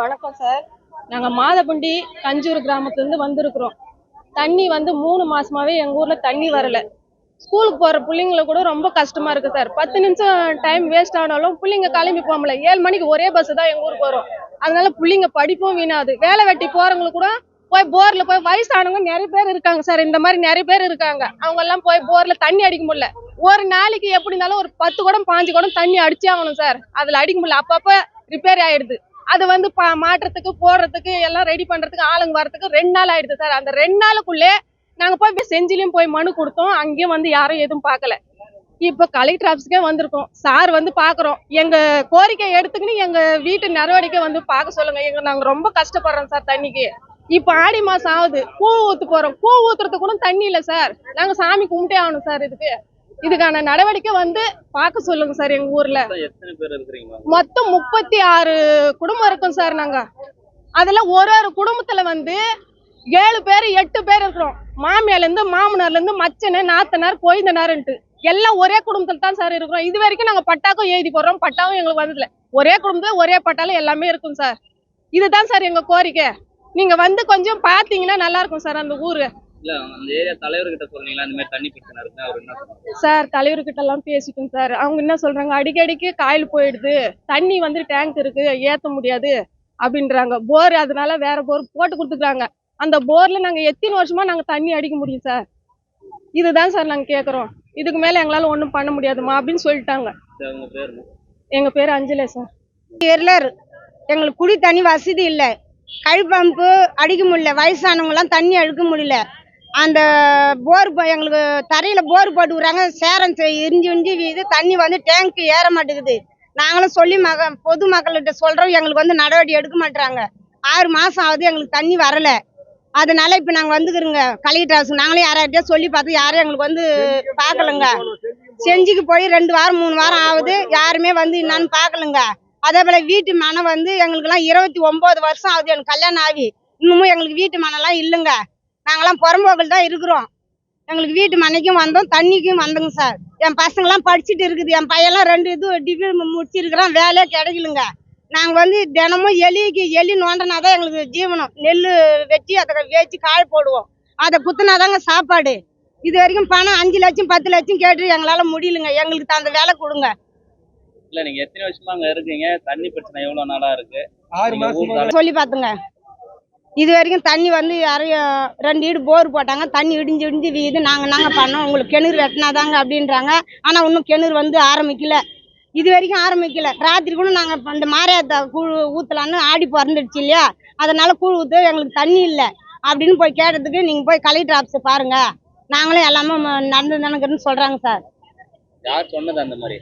வணக்கம் சார். நாங்க மாதபுண்டி கஞ்சூர் கிராமத்துல இருந்து வந்திருக்கிறோம். தண்ணி வந்து மூணு மாசமாவே எங்க ஊர்ல தண்ணி வரல. ஸ்கூலுக்கு போற பிள்ளைங்களை கூட ரொம்ப கஷ்டமா இருக்கு சார். பத்து நிமிஷம் டைம் வேஸ்ட் ஆனாலும் பிள்ளைங்க கிளம்பி போகல ஏழு மணிக்கு ஒரே பஸ் தான் எங்கள் ஊருக்கு வரும். அதனால பிள்ளைங்க படிப்பும் வீணாது வேலை வெட்டி போறவங்களுக்கு கூட போய் போர்ல போய் வயசானவங்க நிறைய பேர் இருக்காங்க சார். இந்த மாதிரி நிறைய பேர் இருக்காங்க. அவங்க எல்லாம் போய் போர்ல தண்ணி அடிக்க முடியல. ஒரு நாளைக்கு எப்படி இருந்தாலும் ஒரு பத்து குடம் பாஞ்சு குடம் தண்ணி அடிச்சே ஆகணும் சார். அதுல அடிக்க முடியல. அப்பப்போ ரிப்பேர் ஆயிடுது. அது வந்து பா மாட்டுறதுக்கு போடுறதுக்கு எல்லாம் ரெடி பண்றதுக்கு ஆளுங்க வரத்துக்கு ரெண்டு நாள் ஆயிடுது சார். அந்த ரெண்டு நாளுக்குள்ளே நாங்க போய் செஞ்சிலையும் போய் மனு கொடுத்தோம். அங்கேயும் வந்து யாரும் எதுவும் பார்க்கல. இப்போ கலெக்டர் ஆஃபீஸ்க்கே வந்திருக்கோம். சார் வந்து பார்க்குறோம். எங்கள் கோரிக்கை எடுத்துக்கின்னு எங்கள் வீட்டு நடவடிக்கை வந்து பார்க்க சொல்லுங்கள் எங்கள் நாங்கள் ரொம்ப கஷ்டப்படுறோம் சார் தண்ணிக்கு. இப்போ ஆடி மாதம் ஆகுது. பூ ஊற்று போகிறோம் பூ ஊற்றுறதுக்கு கூட தண்ணி இல்லை சார். நாங்கள் சாமி கும்பிட்டே ஆகணும் சார் இதுக்கு. இதுக்கான நடவடிக்கை வந்து பார்க்க சொல்லுங்க சார் எங்க ஊர்ல. மொத்தம் முப்பத்தி ஆறு குடும்பம் இருக்கோம் சார் நாங்க. அதுல ஒரு ஒரு குடும்பத்துல வந்து ஏழு பேர் எட்டு பேர் இருக்கிறோம். மாமியார்ல இருந்து மாமனார்ல இருந்து மச்சனு நாத்தனார் கொய்ந்தனார்ன்ட்டு எல்லாம் ஒரே குடும்பத்துல தான் சார் இருக்கிறோம். இது வரைக்கும் நாங்க பட்டாக்கும் எழுதி போடுறோம். பட்டாவும் எங்களுக்கு வந்ததில்ல. ஒரே குடும்பத்துல ஒரே பட்டால எல்லாமே இருக்கும் சார். இதுதான் சார் எங்க கோரிக்கை. நீங்க வந்து கொஞ்சம் பாத்தீங்கன்னா நல்லா இருக்கும் சார் அந்த ஊரு. இல்ல அந்த ஏரியா தலைவர்கிட்ட சொன்னீங்களா? இந்த மாதிரி தண்ணி பிரச்சனை இருக்கு அவர் என்ன சொன்னாங்க சார் தலைவர்கிட்ட எல்லாம் பேசிட்டோம் சார். அவங்க என்ன சொல்றாங்க? அடிக்கடிக்கு காயில் போயிடுது. தண்ணி வந்து டேங்க் இருக்கு ஏத்த முடியாது அப்படின்றாங்க. போர் அதனால வேற போர் போட்டு கொடுத்துக்கிறாங்க. அந்த போர்ல நாங்க எத்தனை வருஷமா நாங்க தண்ணி அடிக்க முடியும் சார்? இதுதான் சார் நாங்க கேக்குறோம். இதுக்கு மேல எங்களால ஒண்ணும் பண்ண முடியாதுமா அப்படின்னு சொல்லிட்டாங்க. சரி, உங்க பேர் என்ன? எங்க பேர் அஞ்சலே சார். எர்லர் எங்களுக்கு குடி தண்ணி வசதி இல்லை. கழி பம்பு அடிக்க முடியல. வயசானவங்கலாம் தண்ணி அழுக்க முடியல. அந்த போர் எங்களுக்கு தரையில் போர் போட்டுக்கிறாங்க சேரம் செ- இரிஞ்சு இரிஞ்சு வீது தண்ணி வந்து டேங்க் ஏற மாட்டேங்குது. நாங்களும் சொல்லி மக பொது மக்கள்கிட்ட சொல்கிறோம் எங்களுக்கு வந்து நடவடிக்கை எடுக்க மாட்றாங்க. ஆறு மாதம் ஆகுது எங்களுக்கு தண்ணி வரலை. அதனால இப்போ நாங்கள் வந்துக்கிறோங்க. கலெக்டர் ஆஃபீஸ் நாங்களே யார்கிட்டயோ சொல்லி பார்த்து யாரும் எங்களுக்கு வந்து பார்க்கலங்க. செஞ்சுக்கு போய் ரெண்டு வாரம் மூணு வாரம் ஆகுது. யாருமே வந்து என்னன்னு பார்க்கலங்க. அதே போல வீட்டு மனை வந்து எங்களுக்கெல்லாம் இருபத்தி ஒன்பது வருஷம் ஆகுது. எனக்கு கல்யாணம் ஆகி. இன்னமும் எங்களுக்கு வீட்டு மனைலாம் இல்லைங்க. நாங்கெல்லாம் புறம்போக்கில் தான் இருக்கிறோம். எங்களுக்கு வீட்டு மனைக்கும் வந்தோம் தண்ணிக்கும் வந்தோங்க சார். என் பசங்களாம் படிச்சுட்டு இருக்குது. என் பையன்லாம் ரெண்டு இது டிகிரி முடிச்சிருக்கிறான். வேலையே கிடைக்கலங்க. நாங்கள் வந்து தினமும் எலிக்கு எலி நோண்டினா தான் எங்களுக்கு ஜீவனம். நெல் வெட்டி அதை வேச்சு காய போடுவோம். அதை குத்துனாதாங்க சாப்பாடு. இது வரைக்கும் பணம் அஞ்சு லட்சம் பத்து லட்சம் கேட்டு எங்களால் முடியலங்க. எங்களுக்கு அந்த வேலை கொடுங்க. இல்ல நீங்க எத்தனை வருஷமா அங்க இருக்கீங்க? தண்ணி பிரச்சனை எவ்வளவு நாளா இருக்கு? ஆறு சொல்லி பார்த்துங்க. இது வரைக்கும் தண்ணி வந்து யாரையும் ரெண்டு வீடு போர் போட்டாங்க. தண்ணி இடிஞ்சு இடிஞ்சு வீது. நாங்கள் நாங்கள் பண்ணோம்? உங்களுக்கு கிணறு வெட்டினாதாங்க அப்படின்றாங்க. ஆனால் இன்னும் கிணறு வந்து ஆரம்பிக்கல. இது வரைக்கும் ஆரம்பிக்கல. ராத்திரி கூட நாங்கள் இந்த மாரியாத்தா கூழ் ஊற்றலான்னு ஆடி பிறந்துடுச்சு இல்லையா? அதனால் கூழ் ஊற்ற எங்களுக்கு தண்ணி இல்லை. அப்படின்னு போய் கேட்டதுக்கு நீங்கள் போய் கலெக்டர் ஆஃபீஸை பாருங்கள் நாங்களும் எல்லாமே நடந்து நடக்குதுன்னு சொல்கிறாங்க சார். யார் சொன்னது அந்த மாதிரி?